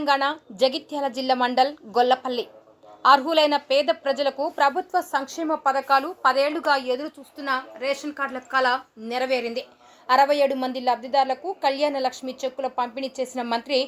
తెలంగాణ జగిత్యాల జిల్లా మండల్ గొల్లపల్లి. అర్హులైన పేద ప్రజలకు ప్రభుత్వ సంక్షేమ పథకాలు పదేళ్ళుగా ఎదురు చూస్తున్న రేషన్ కార్డుల కళ నెరవేరింది. అరవై ఏడు మంది లబ్ధిదారులకు కళ్యాణ లక్ష్మి చెక్కుల పంపిణీ చేసిన మంత్రి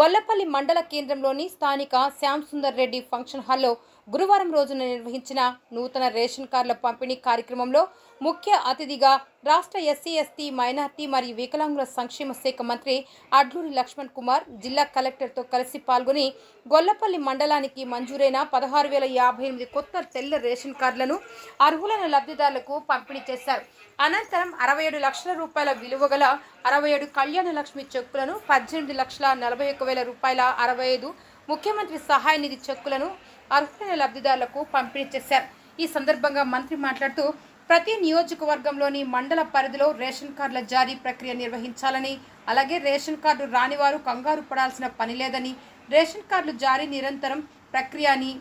గొల్లపల్లి మండల కేంద్రంలోని స్థానిక శ్యామ్ సుందర్ రెడ్డి ఫంక్షన్ హాల్లో గురువారం రోజున నిర్వహించిన నూతన రేషన్ కార్డుల పంపిణీ కార్యక్రమంలో ముఖ్య అతిథిగా రాష్ట్ర ఎస్సీ ఎస్టీ మైనార్టీ మరియు వికలాంగుల సంక్షేమ శాఖ మంత్రి అడ్లూరి లక్ష్మణ్ కుమార్ జిల్లా కలెక్టర్తో కలిసి పాల్గొని గొల్లపల్లి మండలానికి మంజూరైన పదహారు వేల యాభై ఎనిమిది కొత్త తెల్ల రేషన్ కార్డులను అర్హులైన లబ్ధిదారులకు పంపిణీ చేశారు. అనంతరం అరవై ఏడు లక్షల రూపాయల విలువ గల అరవై ఏడు కళ్యాణ లక్ష్మి చెక్కులను పద్దెనిమిది లక్షల నలభై ఒక్క వేల రూపాయల అరవై ఐదు ముఖ్యమంత్రి సహాయ నిధి చెక్కులను అర్హులైన లబ్ధిదారులకు పంపిణీ చేశారు. ఈ సందర్భంగా మంత్రి మాట్లాడుతూ ప్రతి నియోజకవర్గంలోని మండల పరిధిలో రేషన్ కార్డుల జారీ ప్రక్రియ నిర్వహించాలని అలాగే రేషన్ కార్డు రానివారు కంగారు పడాల్సిన పని లేదని రేషన్ కార్డులు జారీ నిరంతరం ప్రక్రియ అని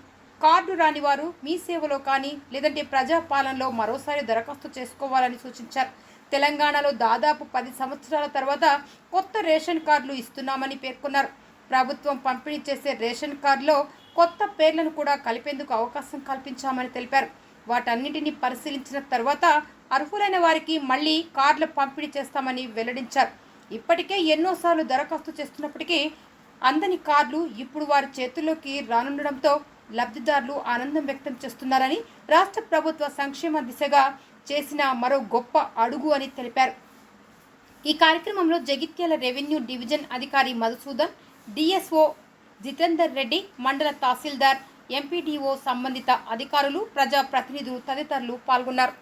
కార్డు రాని వారు మీ సేవలో కానీ లేదంటే ప్రజాపాలనలో మరోసారి దరఖాస్తు చేసుకోవాలని సూచించారు. తెలంగాణలో దాదాపు పది సంవత్సరాల తర్వాత కొత్త రేషన్ కార్డులు ఇస్తున్నామని పేర్కొన్నారు. ప్రభుత్వం పంపిణీ చేసే రేషన్ కార్డులో కొత్త పేర్లను కూడా కలిపేందుకు అవకాశం కల్పించామని తెలిపారు. వాటన్నిటిని పరిశీలించిన తర్వాత అర్హులైన వారికి మళ్ళీ కార్డుల పంపిణీ చేస్తామని వెల్లడించారు. ఇప్పటికే ఎన్నోసార్లు దరఖాస్తు చేస్తున్నప్పటికీ అందని కార్డులు ఇప్పుడు వారి చేతుల్లోకి రానుండడంతో లబ్ధిదారులు ఆనందం వ్యక్తం చేస్తున్నారని రాష్ట్ర ప్రభుత్వ సంక్షేమ దిశగా చేసిన మరో గొప్ప అడుగు అని తెలిపారు. ఈ కార్యక్రమంలో జగిత్యాల రెవెన్యూ డివిజన్ అధికారి మధుసూదన్ డిఎస్ఓ జితేందర్ రెడ్డి మండల తహసీల్దార్ ఎంపీడీఓ సంబంధిత అధికారులు ప్రజా ప్రతినిధులు తదితరులు పాల్గొన్నారు.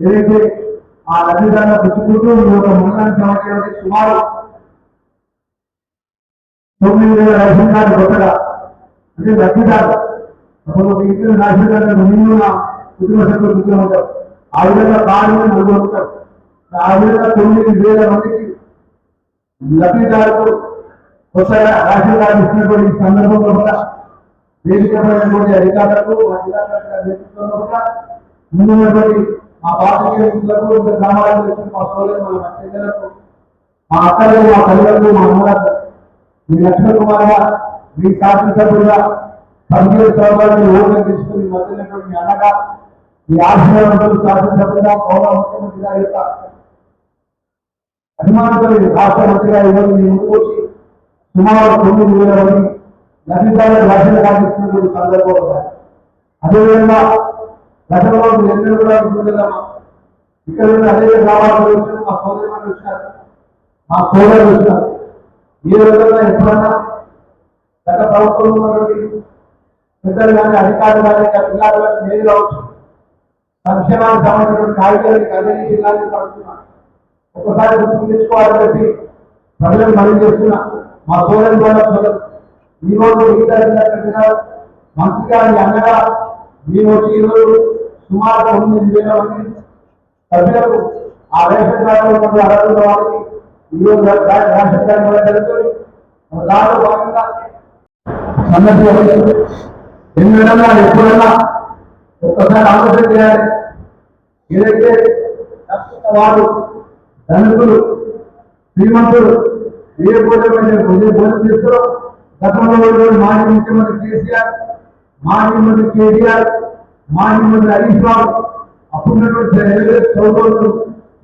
ఏదైతే ఆ లబ్ధిదారుల పుచ్చుకుంటూ ఈ యొక్క మండలానికి సంబంధించిన సుమారు తొమ్మిది వేల రేషన్ కార్డు కొత్తగా అంటే లబ్ధిదారు అప్పుడు ఒక రేషన్ కార్డు మిగిలిన కుటుంబ సభ్యులు కూర్చొని ఉంటారు. ఆ విధంగా కార్డు నలుగురు ఉంటారు ఆ విధంగా తొమ్మిది వేల మందికి లబ్ధిదారులు కొత్తగా రేషన్ కార్డు ఇచ్చినటువంటి ఈ సందర్భంలో కూడా వేదికమైనటువంటి అధికారులకు మా జిల్లా కలెక్టర్ నేతృత్వంలో కూడా ముందున్నటువంటి మా పాత్రికేయులకు ఇంకా గ్రామాలకు వచ్చిన మా సోదరులు మా చెల్లెలకు మా అక్కలు మా తల్లులకు మా అమ్మలకు మీ లక్ష్మణ్ కుమార్ గారు మీ శాసనసభ్యులుగా పదిహేడు సంవత్సరాలు ఓట్లు తీసుకుని మీ మధ్య ఉన్నటువంటి మీ అన్నగా మీ ఆశీర్వాదంతో శాసనసభ్యులుగా గౌరవ ముఖ్యమంత్రి గారి యొక్క అభిమానులు రాష్ట్ర మంత్రిగా ఈరోజు మీ ముందుకు వచ్చి సుమారు తొమ్మిది వేల మంది లబ్ధిదారుల రాష్ట్ర కార్యక్రమం సందర్భంలో ఉన్నాయి. అదేవిధంగా గతంలో మీరు ఎన్నడూ కూడా చూడలేదమ్మా ఇక్కడ ఉన్న అనేక గ్రామాలకు వచ్చిన మా సోదరులు వచ్చినారు మా సోదరులు వచ్చినారు ఏ విధంగా ఎప్పుడన్నా గత ప్రభుత్వంలో ఉన్నటువంటి పెద్దలు కానీ అధికారులు కానీ ఇక్కడ జిల్లాలకు నేను కావచ్చు సంక్షేమానికి సంబంధించిన కాగితాలు అదే జిల్లాలకు పడుతున్నాను ఒక్కసారి గుర్తు తెచ్చుకోవాలని చెప్పి ప్రజలకు మనం చేస్తున్నా మా సోదరు ద్వారా సోదరు. ఈ రోజు ఈ తరగతి మంత్రి గారి అన్నగా మేము వచ్చి ఈరోజు సుమారు తొమ్మిది వేల మంది సభ్యులకు ఆ రేషన్ కార్డు ఉన్నటువంటి అర్హుల వారికి ఈరోజు రేషన్ కార్డు కూడా జరుగుతుంది. దాంట్లో భాగంగా సందర్భం ఎన్నడన్నా ఎప్పుడన్నా ఒక్కసారి ఆలోచన చేయాలి. ఏదైతే వారు ధనుకులు శ్రీమంతులు ఏ భోజనం భోజనం చేస్తారో గతంలో మాజీ ముఖ్యమంత్రి కేసీఆర్ మాజీ మంత్రి కేటీఆర్ మాజీ మంత్రి హరీష్ రావు అప్పుడున్నటువంటి రైల్వే సౌకర్యాలు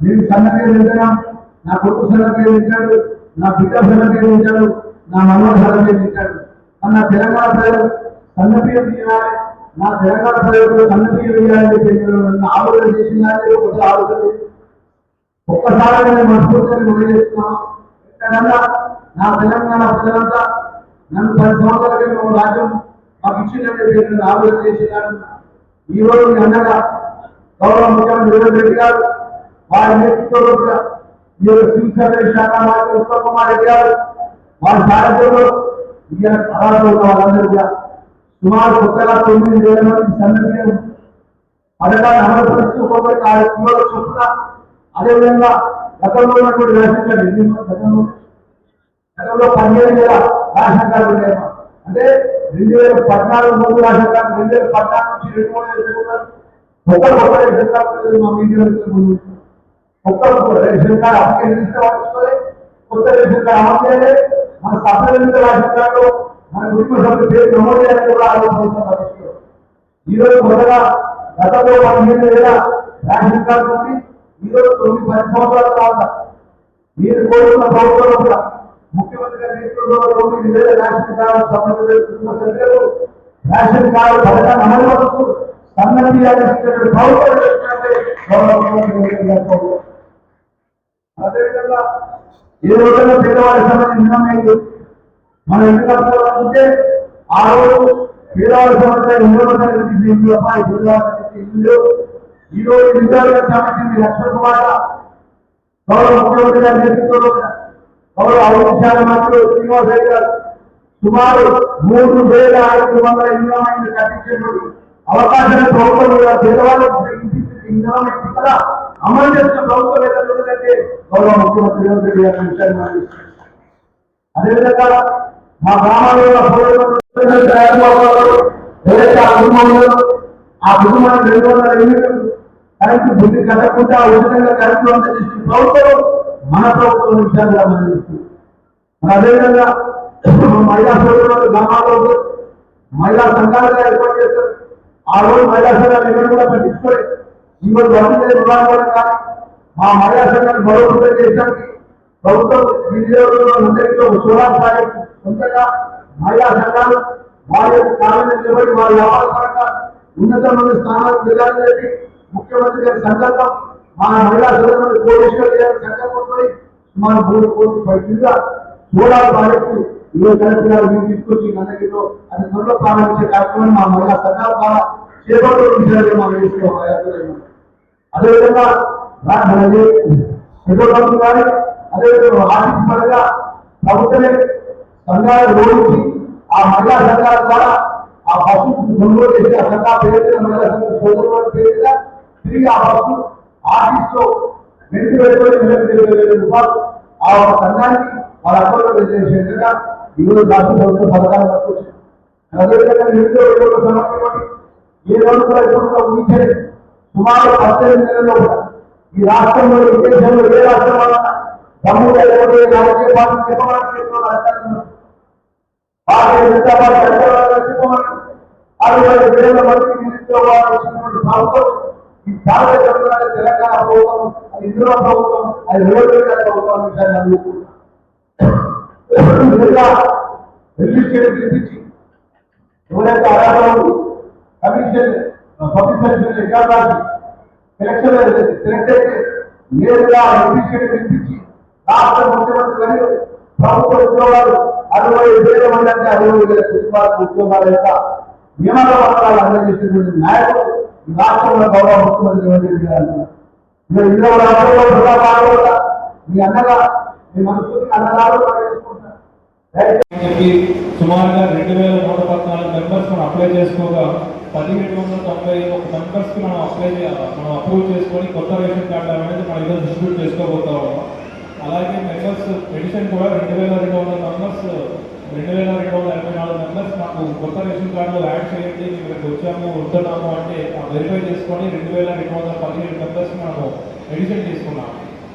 నేను సన్నపేరు వింటున్నాం నా కొడుకు సన్నపేరు వింటాడు నా బిడ్డ సన్నపేరు వింటాడు నా మనవడు సన్నపేరు వింటాడు. అన్న తెలంగాణ ప్రజలు సన్నపేరు తీయాలి నా తెలంగాణ ప్రజలకు సన్నపేరు వేయాలని చెప్పిన ఆలోచన చేసిందని ఒక ఆలోచన ఒక్కసారి నేను మనస్ఫూర్తిని మొదలుచేస్తున్నాను ఎక్కడన్నా నా తెలంగాణ ప్రజలంతా నన్ను పది సంవత్సరాల క్రితం రాజ్యం మాకు ఇచ్చిందంటే నేను ఆలోచన చేసినాను ఈరోజు మీ అన్నగా గౌరవ ముఖ్యమంత్రి రేవంత్ రెడ్డి గారు వారి నేతృత్వంలో కూడా ఈ యొక్క సివిల్ సర్వీస్ శాఖ మంత్రి ఉత్తమ్ కుమార్ రెడ్డి గారు వారి సారథ్యంలో ఈ అర్హత వాళ్ళందరూ కూడా సుమారు కొత్తగా తొమ్మిది వేల మంది సన్నద్ధం పథకాన్ని అమలు పరుస్తూ ఒక్కొక్కరికి ఆరు కిలోల చొప్పున అదేవిధంగా గతంలో ఉన్నటువంటి రేషన్ కార్డు ఎన్ని ఉన్నాయి గతంలో గతంలో పదిహేను వేల రేషన్ కార్డు ఉండేమో అంటే రెండు వేల పద్నాలుగు ముందు రేషన్ కార్డు రెండు వేల పద్నాలుగు నుంచి రెండు వేల ఇరవై ఒకటి ఒక్క కొత్త రేషన్ కార్డు మా మీడియా ముందు ఒక్క రేషన్ కార్డు అప్లికేషన్ ఇస్తే పట్టించుకోలే కొత్త రేషన్ కార్డు అమలు చేయలేదు మన సభ్యుల రేషన్ కార్డు మన కుటుంబ సభ్యుల పేరు నమోదు చేయాలని కూడా ఆలోచించాం పట్టించుకోలేదు మొదట గతంలో పదిహేను వేల రేషన్ కార్డు ఉంది ఈరోజు తొమ్మిది పది సంవత్సరాల తర్వాత మీరు కోరుకున్న ప్రభుత్వం కూడా ముఖ్యమంత్రి గారి నేతృత్వంలో తొమ్మిది వేల రేషన్ కార్డు సంబంధించిన కుటుంబ సభ్యులు రేషన్ కార్డు పథకాన్ని అమలు పరుస్తూ సన్నతి చేసినటువంటి ప్రభుత్వం చేసినట్టే గౌరవ ప్రభుత్వం. అదేవిధంగా ఏ రోజున పేదవారికి సంబంధించిన నిర్ణయం మనం ఎందుకు అనుకోవాలంటే ఆ రోజు పేదవాళ్ళ సమస్య ఎన్నో తరగతి ఇల్లు అబ్బాయి పేదవాళ్ళకి ఇల్లు ఈ రోజు విద్యార్థులకు సంబంధించి లక్ష్మణ కుమార్ గౌరవ ముఖ్యమంత్రి గారి నేతృత్వంలో గౌరవ శాఖ మంత్రులు గారు సుమారు మూడు వేల ఐదు వందల ఇంధనమైన కట్టించేటువంటి అవకాశాన్ని ప్రభుత్వం పేదవాళ్ళకు ఇంధనమైన ఇక్కడ అమలు చేసిన ప్రభుత్వం ఏదైతే గౌరవ ముఖ్యమంత్రి అదేవిధంగా మా గ్రామాల్లో ఉన్న తయారు ఎవరైతే ఆ కుటుంబంలో ఆ కుటుంబాన్ని రెండు వందల యూనిట్లు కరెంటు బుద్ధి కట్టకుండా ఉచితంగా కరెంటు అందజేసిన ప్రభుత్వం మన ప్రభుత్వం విషయాలు కూడా మనం మరి అదేవిధంగా మహిళా సోదరులు గ్రామాల్లో మహిళా సంఘాలుగా ఏర్పాటు చేస్తారు ఆ రోజు మహిళా సంఘాలు ఎవరు కూడా పట్టించుకోలేదు. ఈ రోజు వసతి విభాగం కానీ మా మహిళా సంఘాన్ని బలోపేతం చేయడానికి ప్రభుత్వం వినియోగంలో ఒక సోలార్ ప్రాజెక్ట్ సొంతంగా మహిళా సంఘాలు వారి యొక్క కాలంలో నిలబడి వారి వ్యాపార పరంగా ఉన్నతమైన స్థానాలకు వెళ్ళాలని చెప్పి ముఖ్యమంత్రి గారి సంకల్పం మా మహిళా సోదరులు కోటేశ్వర్ గారి సంకల్పంతో సుమారు మూడు కోట్ల పైగా సోలార్ ప్రాజెక్టు ఇరవై కలెక్టర్ గారు మీరు తీసుకొచ్చి గందగిరిలో అది త్వరలో ప్రారంభించే కార్యక్రమం మా మహిళా సంఘాల ద్వారా చేపట్టు విషయాలు మా వేసుకో అదేవిధంగా రా- మనది పెట్రోల్ బంక్ కానీ అదేవిధంగా ఆర్థిక పరంగా ప్రభుత్వమే సంఘాలు ఓడించి ఆ మహిళా సంఘాల ద్వారా ఆ బస్సు కొనుగోలు చేసి ఆ సంఘా పేరు మీద మహిళా సంఘ సోదరుల పేరు మీద తిరిగి ఆ బస్సు ఆఫీస్లో రెండు వేల ఇరవై ఇరవై వేల రూపాయలు ఆ ఒక సంఘానికి వాళ్ళ అకౌంట్లో వేసేసే విధంగా ఈరోజు రాష్ట్ర ప్రభుత్వం పథకాలు పట్టుకొచ్చింది అదేవిధంగా నిరుద్యోగ యువత సమస్య ఏ రోజు కూడా ఎప్పుడు ఊహించలేదు సుమారు పద్దెనిమిది నెలల్లో కూడా ఈ రాష్ట్రంలో ఈ దేశంలో ఏ రాష్ట్రం వల్ల తమ్ముడు రాజకీయ పార్టీ చెప్పమని భారతీయ జనతా పార్టీ అధికారంలో చెప్పమని అరవై వేల మందికి నిరుద్యోగాలు వచ్చినటువంటి ప్రభుత్వం ఈ భారతీయ జనతా పార్టీ తెలంగాణ ప్రభుత్వం అది ఇందిరా ప్రభుత్వం అది రేవంత్ రెడ్డి గారి ప్రభుత్వం అనే విషయాన్ని అనుకుంటున్నాం నిజంగా రిలీజ్ చేయడం పిలిపించి ఎవరైతే అర్హత ఉంది కమిషన్ పబ్లిక్ సర్వీస్ ఎగ్జామ్ రాసి ఎలక్షన్ సెలెక్ట్ అయితే నేరుగా ఎంపీసీని పిలిపించి రాష్ట్ర ముఖ్యమంత్రి మరియు ప్రభుత్వ ఉద్యోగాలు అరవై వేల మంది అంటే అరవై వేల కుటుంబాలకు ఉద్యోగాల యొక్క నియమన పత్రాలు అందజేసినటువంటి నాయకుడు ఈ రాష్ట్రంలో గౌరవ ముఖ్యమంత్రి రేవంత్ గారు అంటున్నారు. ఇక రాష్ట్రంలో ప్రజా మీ అన్నగా మీ మనసుని అన్నదాలు చెప్పి సుమారుగా రెండు వేల నూట పద్నాలుగు మెంబర్స్ మనం అప్లై చేసుకోగా పదిహేడు వందల తొంభై ఒక మెంబర్స్కి మనం అప్లై మనం అప్రూవ్ చేసుకొని కొత్త రేషన్ కార్డు అనేది మనం ఈరోజు డిస్ట్రిబ్యూట్ చేసుకోబోతా ఉన్నాం అలాగే మెంబర్స్ ఎడిషన్ కూడా రెండు వేల రెండు వందల మెంబర్స్ రెండు వేల రెండు వందల ఎనభై నాలుగు మెంబర్స్ మాకు కొత్త రేషన్ కార్డులో యాడ్ చేయండి మేము ఇక్కడికి వచ్చాము ఉంటున్నాము అంటే వెరిఫై చేసుకొని రెండు వేల రెండు వందల పదిహేడు మెంబర్స్ మనము ఎడిషన్ చేసుకున్నాం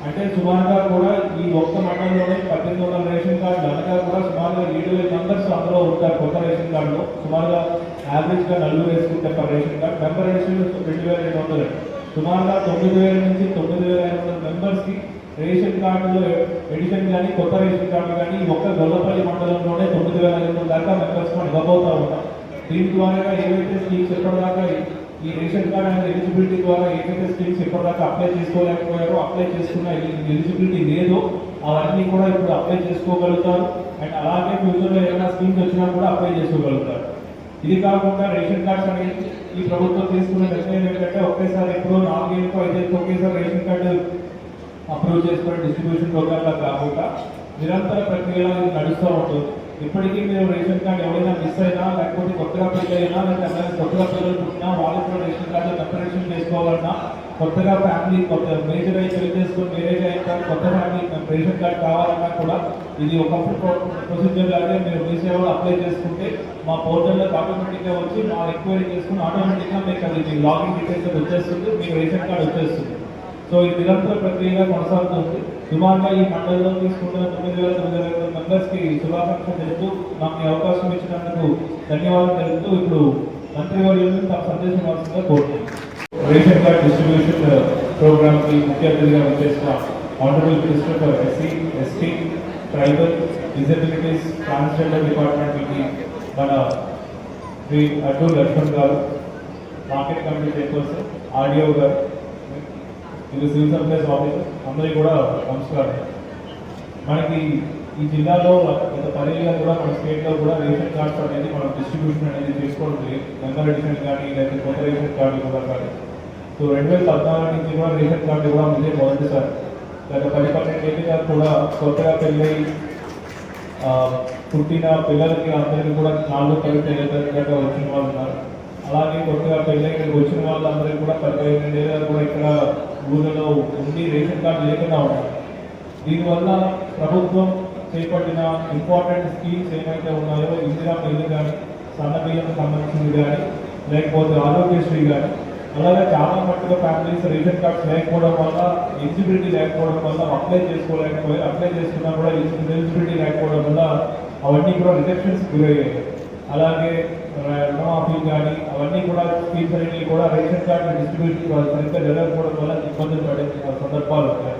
అంటే సుమారుగా కూడా ఈ ఒక్క మండలంలోనే పద్దెనిమిది వందల రేషన్ కార్డు అనగా కూడా సుమారుగా ఏడు వేల మెంబర్స్ అందులో ఉంటారు కొత్త రేషన్ కార్డులో. సుమారుగా యావరేజ్గా నలుగురు వేసుకుంటే per ration card member ration రెండు వేల రెండు వందలు. సుమారుగా తొమ్మిది వేల నుంచి తొమ్మిది వేల ఐదు వందల మెంబర్స్కి రేషన్ కార్డులో ఎడిషన్ కానీ కొత్త రేషన్ కార్డు కానీ ఒక్క గొల్లపల్లి మండలంలోనే తొమ్మిది వేల ఐదు వందల దాకా మెంబర్స్ మనం ఇవ్వబోతా ఉన్నాం. దీని ద్వారా ఏవైతే స్కీమ్స్ ఇప్పటిదాకా ఈ రేషన్ కార్డ్ అనేది ఎలిజిబిలిటీ ద్వారా ఏవైతే స్కీమ్స్ ఇప్పటిదాకా అప్లై చేసుకోలేకపోయారో అప్లై చేసుకున్న ఎలిజిబిలిటీ లేదో అవన్నీ కూడా ఇప్పుడు అప్లై చేసుకోగలుగుతారు. అండ్ అలాగే ఫ్యూచర్లో ఏమైనా స్కీమ్స్ వచ్చినా కూడా అప్లై చేసుకోగలుగుతారు. ఇది కాకుండా రేషన్ కార్డ్స్ అనేది ఈ ప్రభుత్వం తీసుకున్న నిర్ణయం ఏంటంటే ఒకేసారి ఎప్పుడో నాలుగేళ్ళకో ఐదేళ్ళకో ఒకేసారి రేషన్ కార్డు అప్రూవ్ చేసుకునే డిస్ట్రిబ్యూషన్ ప్రోగ్రామ్ కాకుండా నిరంతర ప్రక్రియలో నడుస్తూ ఉంటుంది ఇప్పటికీ మీరు రేషన్ కార్డు ఎవరైనా మిస్ అయినా లేకపోతే కొత్తగా పెళ్ళి అయినా లేకపోతే ఎవరైనా కొత్తగా పిల్లలు పుట్టినా వాళ్ళు కూడా రేషన్ కార్డు కంపరేషన్ చేసుకోవాలన్నా కొత్తగా ఫ్యామిలీ కొత్త మేజర్ అయి పెళ్ళి చేసుకుని మేరేజ్ అయిన కొత్త ఫ్యామిలీ రేషన్ కార్డు కావాలన్నా కూడా ఇది ఒకప్పుడు ప్రొసీజర్ లాగే మీరు మీ సేవలో అప్లై చేసుకుంటే మా పోర్టల్లో ఆటోమేటిక్గా వచ్చి మా ఎంక్వైరీ చేసుకుని ఆటోమేటిక్గా మీకు అది మీ లాగిన్ డీటెయిల్స్ వచ్చేస్తుంది మీకు రేషన్ కార్డు వచ్చేస్తుంది. సో ఇది నిరంతర ప్రక్రియగా కొనసాగుతుంది. సుమారుగా ఈ మండలిలో తీసుకుంటున్న తొమ్మిది వేల తొమ్మిది వేల మెంబర్స్కి శుభాకాంక్షలు తెలుపుతూ నాకు అవకాశం ఇచ్చినందుకు ధన్యవాదాలు తెలుపుతూ ఇప్పుడు మంత్రి వర్యులను తమ సందేశం ఇవ్వాల్సిందిగా కోరుతున్నాను. రేషన్ కార్డ్ డిస్ట్రిబ్యూషన్ ప్రోగ్రామ్కి ముఖ్య అతిథిగా వచ్చేసిన honourable minister SC ST tribal disabilities transgender డిపార్ట్మెంట్కి మన శ్రీ అర్జున్ లక్ష్మణ్ గారు మార్కెట్ కమిటీ చైర్పర్సన్ ఆడియో గారు ఇది సివిల్ సప్లైస్ ఆఫీసర్. అందరికీ కూడా నమస్కారం. మనకి ఈ జిల్లాలో గత పదేళ్ళుగా కూడా మన స్టేట్లో కూడా రేషన్ కార్డ్స్ అనేది మనం డిస్ట్రిబ్యూషన్ అనేది చేసుకోవడం లేదు. కానీ లేకపోతే కొత్త రేషన్ కార్డు కూడా కానీ సో రెండు వేల పద్నాలుగు నుంచి కూడా రేషన్ కార్డు కూడా ఇదే మొదటిసారి గత పది పన్నెండు ఏళ్ళుగా కూడా కొత్తగా పెళ్ళి పుట్టిన పిల్లలకి అందరికీ కూడా నాలుగు పది తెలియదగ్గర వచ్చిన వాళ్ళు ఉన్నారు. అలాగే కొత్తగా పెళ్ళి ఇక్కడికి వచ్చిన వాళ్ళందరికీ కూడా పదిహేను కూడా ఇక్కడ ఊళ్ళలో ఉండి రేషన్ కార్డు లేకుండా ఉంటాయి. దీనివల్ల ప్రభుత్వం చేపట్టిన ఇంపార్టెంట్ స్కీమ్స్ ఏమైతే ఉన్నాయో ఇందిరా బిల్లు కానీ సన్న బియ్యం సంబంధించింది కానీ లేకపోతే ఆరోగ్యశ్రీ కానీ అలాగే చాలా మట్టుగా ఫ్యామిలీస్ రేషన్ కార్డ్స్ లేకపోవడం వల్ల ఎలిజిబిలిటీ లేకపోవడం వల్ల అప్లై చేసుకోలేకపోయి అప్లై చేసుకున్నా కూడా ఎలిజిబిలిటీ లేకపోవడం వల్ల అవన్నీ కూడా రిజెక్షన్స్ గురయ్యాయి. అలాగే రుణమాఫీ కానీ అవన్నీ కూడా స్కీమ్స్ కూడా రేషన్ కార్డు డిస్ట్రిబ్యూషన్ సరిగ్గా జరగకపోవడం వల్ల ఇబ్బందులు పడే సందర్భాలు ఉన్నాయి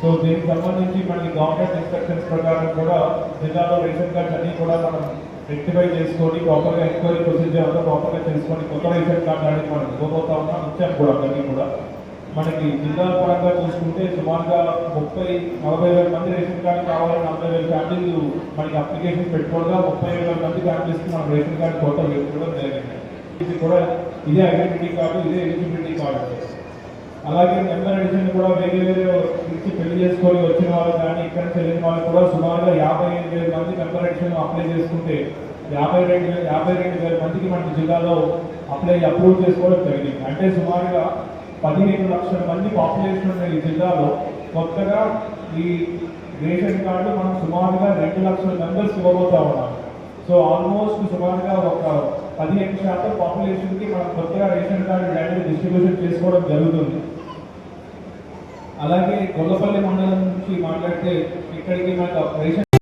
సో దీనికి సంబంధించి మనకి గవర్నమెంట్ ఇన్స్ట్రక్షన్స్ ప్రకారం కూడా జిల్లాలో రేషన్ కార్డ్స్ అన్నీ కూడా మనం రెక్టిఫై చేసుకొని ప్రాపర్గా ఎంక్వైరీ ప్రొసీజర్ అంతా ప్రాపర్గా చేసుకొని కొత్త రేషన్ కార్డు అనేది మనం ఇవ్వబోతా ఉన్నాం ఇచ్చాం కూడా అన్నీ కూడా. మనకి జిల్లా పరంగా చూసుకుంటే సుమారుగా ముప్పై నలభై వేల మంది రేషన్ కార్డు కావాలని నలభై వేల ఫ్యామిలీలు మనకి అప్లికేషన్ పెట్టుకోగా ముప్పై వేల మంది ఫ్యామిలీస్కి మనం రేషన్ కార్డు కొత్త పెట్టుకోవడం జరిగింది. ఇది కూడా ఇదే ఐడెంటిటీ కార్డు ఇదే ఎలిజిబిలిటీ కార్డు. అలాగే నెంబర్ ఎడిషన్ కూడా వేరే వేరే నుంచి పెళ్ళి చేసుకొని వచ్చిన వాళ్ళు కానీ ఇక్కడ నుంచి వెళ్ళిన వాళ్ళు కూడా సుమారుగా యాభై ఐదు వేల మంది నెంబర్ ఎడిషన్ అప్లై చేసుకుంటే యాభై రెండు వేల యాభై రెండు వేల మందికి మన జిల్లాలో అప్లై అప్రూవ్ చేసుకోవడం జరిగింది. అంటే సుమారుగా పదిహేను లక్షల మంది పాపులేషన్ ఉన్న ఈ జిల్లాలో కొత్తగా ఈ రేషన్ కార్డు మనం సుమారుగా రెండు లక్షల మెంబర్స్ ఇవ్వబోతా ఉన్నాం. సో ఆల్మోస్ట్ సుమారుగా ఒక పదిహేను శాతం పాపులేషన్కి మనం కొత్తగా రేషన్ కార్డు డైరెక్ట్ డిస్ట్రిబ్యూషన్ చేసుకోవడం జరుగుతుంది. అలాగే కొల్లపల్లి మండలం నుంచి మాట్లాడితే ఇక్కడికి మనకు రేషన్